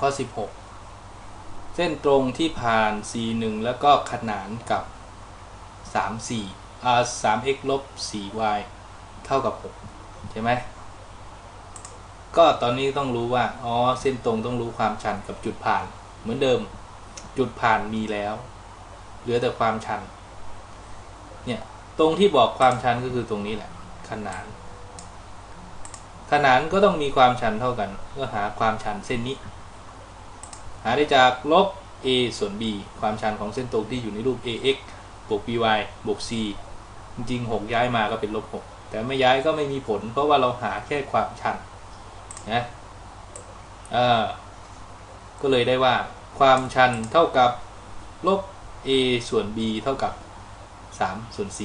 ข้อ 16 เส้นตรงที่ผ่าน c1 แล้วก็ขนานกับ 3 4อ่า 3x ลบ 4y เท่ากับ 6 ใช่ไหม ก็ตอนนี้ต้องรู้ว่า อ๋อ เส้นตรงต้องรู้ความชันกับจุดผ่าน เหมือนเดิม จุดผ่านมีแล้ว เหลือแต่ความชัน เนี่ย ตรงที่บอกความชันก็คือตรงนี้แหละ ขนานขนานก็ต้องมีความชันเท่ากัน ก็หาความชันเส้นนี้ หาได้จากลบ a ส่วน b ความชันของเส้นตรงที่อยู่ในรูป ax บวก by บวก c จริงๆ 6 ย้ายมาก็เป็นลบ 6 แต่ไม่ย้ายก็ไม่มีผล เพราะว่าเราหาแค่ความชันนะเออก็เลยได้ว่าความชันเท่ากับลบ a ส่วน b เท่ากับ 3 ส่วน4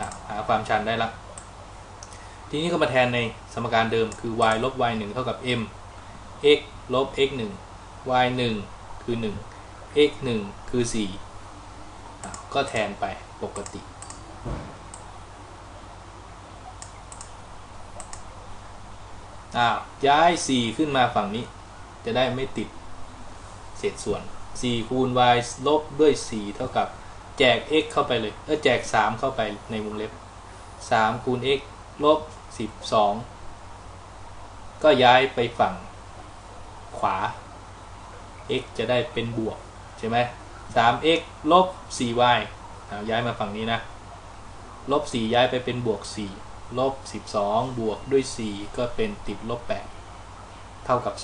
อ่หาความชันได้ละทีนี้ก็มาแทนในสมการเดิมคือ y ลบ y 1เท่ากับ m x ลบ x 1 y 1คือ 1 x 1คือ4อ่ก็แทนไปปกติ อ้าว ย้าย 4 ขึ้นมาฝั่งนี้ จะได้ไม่ติดเศษส่วน 4 คูณ y ลบด้วย 4 เท่ากับแจก x เข้าไปเลยเออแจก 3 เข้าไปในวงเล็บ 3 คูณ x ลบ 12 ก็ย้ายไปฝั่งขวา x จะได้เป็นบวก ใช่ไหม 3x ลบ 4y ย้ายมาฝั่งนี้นะ ลบ 4 ย้ายไปเป็นบวก 4 ลบ 12 บวกด้วย 4 ก็เป็นติดลบ 8 เท่ากับ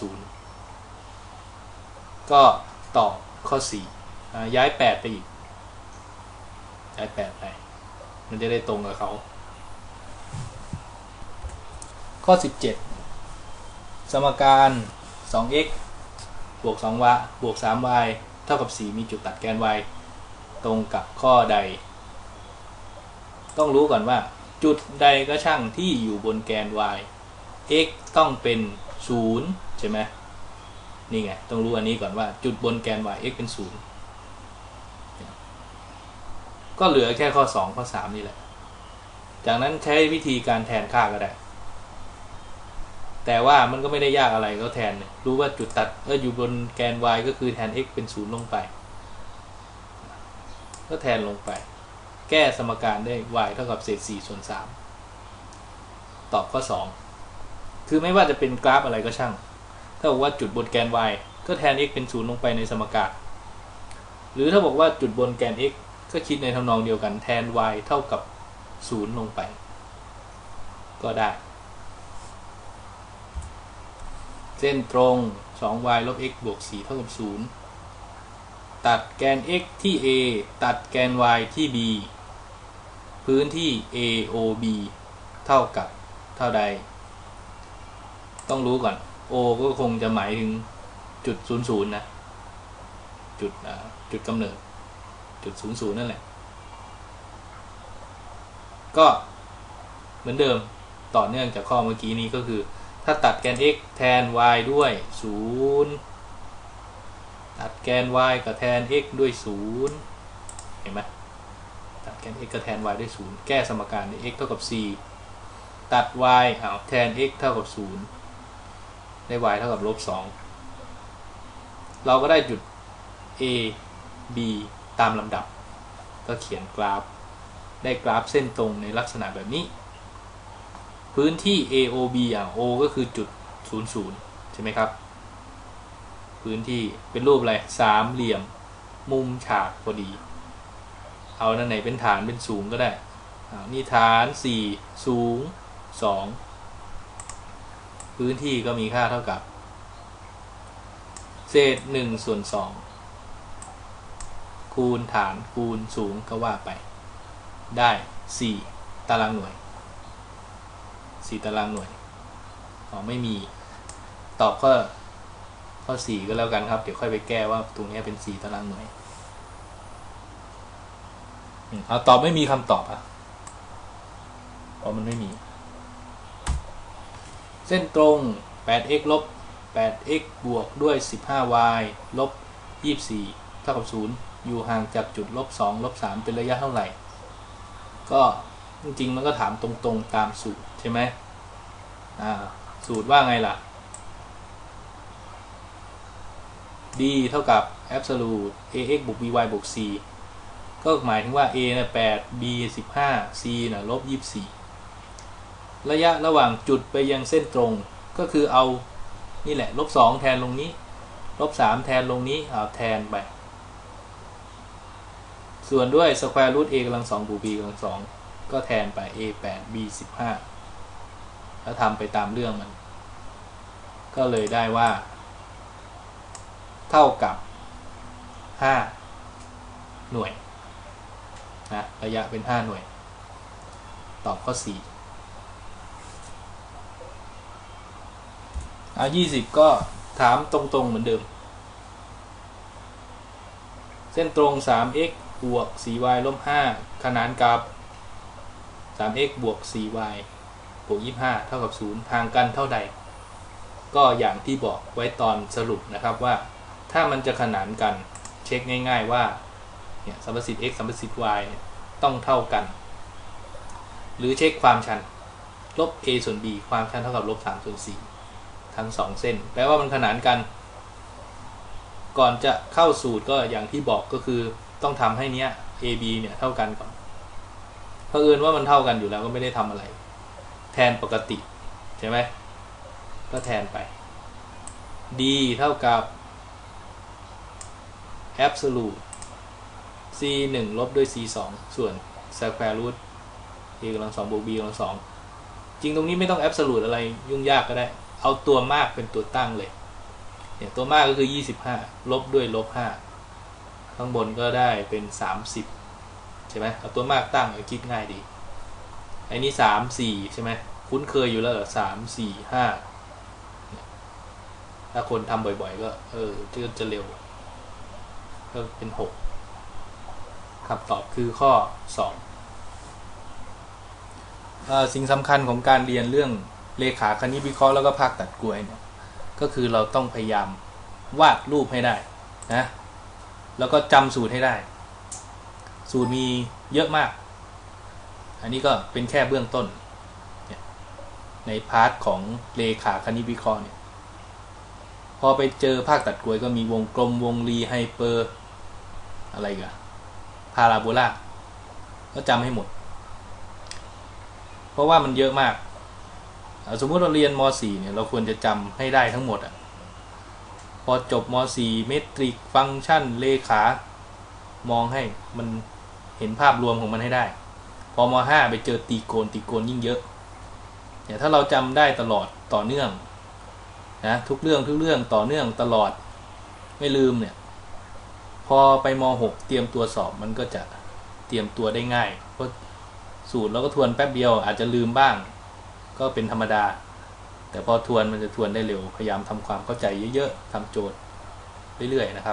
0 ก็ตอบข้อ4อย้าย 8 ไปอีก ย้าย 8 ไป มันจะได้ตรงกับเขา ข้อ 17 สมการ 2x บวก 2y บวก 3y เท่ากับ 4 มีจุดตัดแกน y ตรงกับข้อใด ต้องรู้ก่อนว่า จุดใดก็ช่างที่อยู่บนแกน y x ต้องเป็น 0 ใช่ไหมนี่ไง ต้องรู้อันนี้ก่อนว่า จุดบนแกน y x เป็น 0 ก็เหลือแค่ข้อ 2 ข้อ 3 นี่แหละ จากนั้นใช้วิธีการแทนค่าก็ได้ แต่ว่ามันก็ไม่ได้ยากอะไรก็แทนเนี่ยรู้ว่าจุดตัดเอออยู่บนแกน y ก็คือแทน x เป็น0ลงไป ก็แทนลงไป แก้สมการได้ y เท่ากับเศษ4ส่วน3ตอบข้อ 2 คือไม่ว่าจะเป็นกราฟอะไรก็ช่าง ถ้าบอกว่าจุดบนแกน y ก็แทน x เป็น0ลงไปในสมการ หรือถ้าบอกว่าจุดบนแกน x ก็คิดในทำนองเดียวกันแทน y เท่ากับ 0 ลงไป ก็ได้ เส้นตรง 2y ลบ x บวก4เท่ากับ 0 ตัดแกน x ที่ a ตัดแกน y ที่ b พื้นที่ AOB เท่ากับเท่าใด ต้องรู้ก่อน O ก็คงจะหมายถึงจุด00นะ จุดจุดกำเนิด จุด00นั่นแหละ ก็เหมือนเดิมต่อเนื่องจากข้อเมื่อกี้นี้ก็คือ ถ้าตัดแกน x แทน y ด้วย 0 ตัดแกน y กับแทน x ด้วย 0 เห็นไหมตัดแกน x กับแทน y ด้วย 0 แก้สมการใน x เท่ากับ 4 ตัด y เอาแทน x เท่ากับ 0 ได้ y เท่ากับลบ 2 เราก็ได้จุด a b ตามลำดับ ก็เขียนกราฟ ได้กราฟเส้นตรงในลักษณะแบบนี้ พื้นที่ AOB อะ O ก็คือจุด 00 ใช่ไหมครับ พื้นที่เป็นรูปอะไรสามเหลี่ยม มุมฉากพอดี เอานั่นไหนเป็นฐานเป็นสูงก็ได้นี่ฐาน 4 สูง 2 พื้นที่ก็มีค่าเท่ากับ เศษ1ส่วน2คูณฐานคูณสูงก็ว่าไป ได้ 4 ตารางหน่วย 4ตารางหน่วยอ๋อไม่มีตอบข้อข้อ4ก็แล้วกันครับ เดี๋ยวค่อยไปแก้ว่าตรงนี้เป็น4ตารางหน่วยอืมเอาตอบไม่มีคำตอบอะเพราะมันไม่มี เส้นตรง 8x ลบ 8x บวกด้วย 15y ลบ 24 เท่ากับ 0 อยู่ห่างจากจุดลบ 2 ลบ 3 เป็นระยะเท่าไหร่ ก็ จริงๆมันก็ถามตรงๆตามสูตรใช่ไหมอ่าสูตรว่าไงล่ะ d เท่ากับ absolute ax บวก by บวก c ก็หมายถึงว่า a นี่ย8 b 15 c น่ะลบ24 ระยะระหว่างจุดไปยังเส้นตรง ก็คือเอา นี่แหละ ลบ 2 แทนลงนี้ ลบ 3 แทนลงนี้เอาแทนไป ส่วนด้วย square root a กำลัง2บวก b กำลัง2 ก็แทนไป a 8 b 15แล้วทำไปตามเรื่องมัน ก็เลยได้ว่า เท่ากับ 5 หน่วยนะระยะเป็น 5 หน่วย ตอบข้อ 4 เอา20 ก็ถามตรงๆเหมือนเดิม เส้นตรง 3x บวก 4y ลบ5ขนานกับ 3x บวก 4y บวก 25 เท่ากับ 0 ทางกันเท่าใด ก็อย่างที่บอกไว้ตอนสรุปนะครับว่า ถ้ามันจะขนานกันเช็คง่าย ๆว่าเนี่ยสัมประสิทธิ์ x สัมประสิทธิ์ y ต้องเท่ากัน หรือเช็คความชัน ลบ a ส่วน b ความชันเท่ากับลบ3ส่วน4ทั้ง 2 เส้น แปลว่ามันขนานกัน ก่อนจะเข้าสูตรก็อย่างที่บอกก็คือต้องทำให้เนี้ย a b เนี่ยเท่ากันก่อน ราะเอิญว่ามันเท่ากันอยู่แล้วก็ไม่ได้ทำอะไร แทนปกติใช่ไหมก็แทนไป d เท่ากับ absolute c 1ลบด้วย c 2ส่วน square root a กำลัง2บวก b กำลัง2จริงตรงนี้ไม่ต้อง absolute อะไรยุ่งยากก็ได้ เอาตัวมากเป็นตัวตั้งเลยเนี่ยตัวมากก็คือ 25 ลบด้วยลบ5ข้างบนก็ได้เป็น 30ใช่ไหมเอาตัวมากตั้งคิดง่ายดีไอ้นี้3 4ใช่ไหมคุ้นเคยอยู่แล้วเหรอ3 4 5ถ้าคนทำบ่อยๆ ก็ เออก็จะเร็ว ก็เป็น6คำตอบคือข้อ2อ่อสิ่งสำคัญของการเรียนเรื่องเลขาคณิตวิเคราะห์แล้วก็ภาคตัดกลวยเนี่ยก็คือเราต้องพยายามวาดรูปให้ได้นะแล้วก็จำสูตรให้ได้ สูตรมีเยอะมาก อันนี้ก็เป็นแค่เบื้องต้น ในพาร์ทของเลขาคณิตวิเคราะห์เนี่ยพอไปเจอภาคตัดกลวยก็มีวงกลมวงรีไฮเปอร์ อะไรกันพาราโบลาก็จำให้หมด เพราะว่ามันเยอะมาก สมมติเราเรียนม .4 เนี่ย เราควรจะจำให้ได้ทั้งหมดอะพอจบม .4 เมตริกฟังก์ชันเลขามองให้มัน เห็นภาพรวมของมันให้ได้ พอม .5 ไปเจอตีโกนตีโกนยิ่งเยอะเนี่ยถ้าเราจำได้ตลอดต่อเนื่องนะทุกเรื่องทุกเรื่องต่อเนื่องตลอดไม่ลืมเนี่ยพอไปม .6 เตรียมตัวสอบมันก็จะเตรียมตัวได้ง่ายเพราะสูตรเราก็ทวนแป๊บเดียวอาจจะลืมบ้าง ก็เป็นธรรมดา แต่พอทวนมันจะทวนได้เร็วพยายามทำความเข้าใจเยอะๆทำโจทย์เรื่อยๆนะครับ